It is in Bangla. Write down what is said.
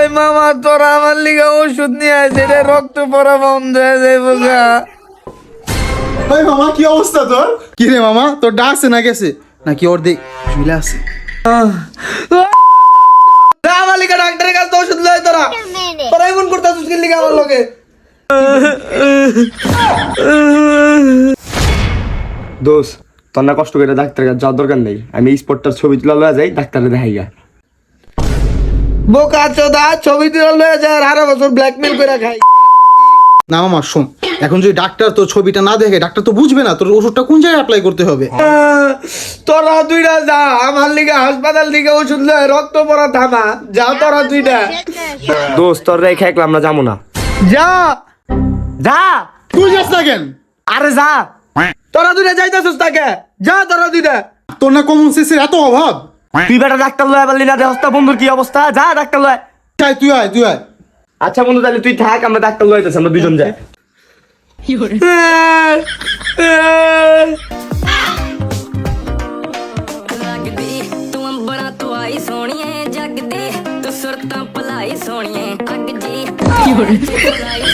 ওই মামা তোরা আমার লিগে ওষুধ নিয়ে আসে রে রক্ত পড়া বন্ধ হয়ে যাইব গা। ভাই মামা কি অবস্থা তোর? কি রে মামা তোর ডাকছে না গেছে? নাকি ওর দেখ ঝুলে আছে যা আমার লিগে ডাক্তারের কাছে ওষুধ লয় তোরা। তোরা এমন করতেছিস কি লিগে আমার লগে? দোষ তোর না কষ্ট করে ডাক্তারের কাছে যাওয়ার দরকার নেই। আমি এই স্পটটার ছবি তুলা লয়ে যাই ডাক্তারে দেখাই গা বোকা চোদা ছবি তুলে লয়ে যায় আর আরও বছর ব্ল্যাকমেল করে খাই না মামা শোন এখন যদি ডাক্তার তোর ছবিটা না দেখে ডাক্তার তো বুঝবে না তোর ওষুধটা কোন জায়গায় অ্যাপ্লাই করতে হবে? তোরা দুইটা যা আমার লিগে হাসপাতাল থেকে ওষুধ লয় রক্ত পড়া থামা। যা তোরা দুইটা। দোষ তোর রে খেকলাম না যাব না। যা। যা। তুই যাস না কেন? আরে যা। তোরা দুইটা যাইতেছিস তাকে। যা তোরা দুইটা। তোর না কমন সেন্সের এত অভাব? তুই বেটা ডাক্তার লয় পারলি না দেহস্তা বন্ধুর কি অবস্থা যা ডাক্তার লয় চাই তুই আয় তুই আয় আচ্ছা বন্ধু তাহলে তুই থাক আমরা ডাক্তার লইতেছি আমরা দুজন যাই ਲੱਗਦੀ ਤੂੰ ਅੰਬਰਾਂ ਤੋਂ ਆਈ ਸੋਹਣੀਏ ਜਗਦੀ ਤੂੰ ਸੁਰਤਾਂ ਭਲਾਈ ਸੋਹਣੀਏ ਅੱਗ ਜੀ ਭਲਾਈ ਸੋਹਣੀਏ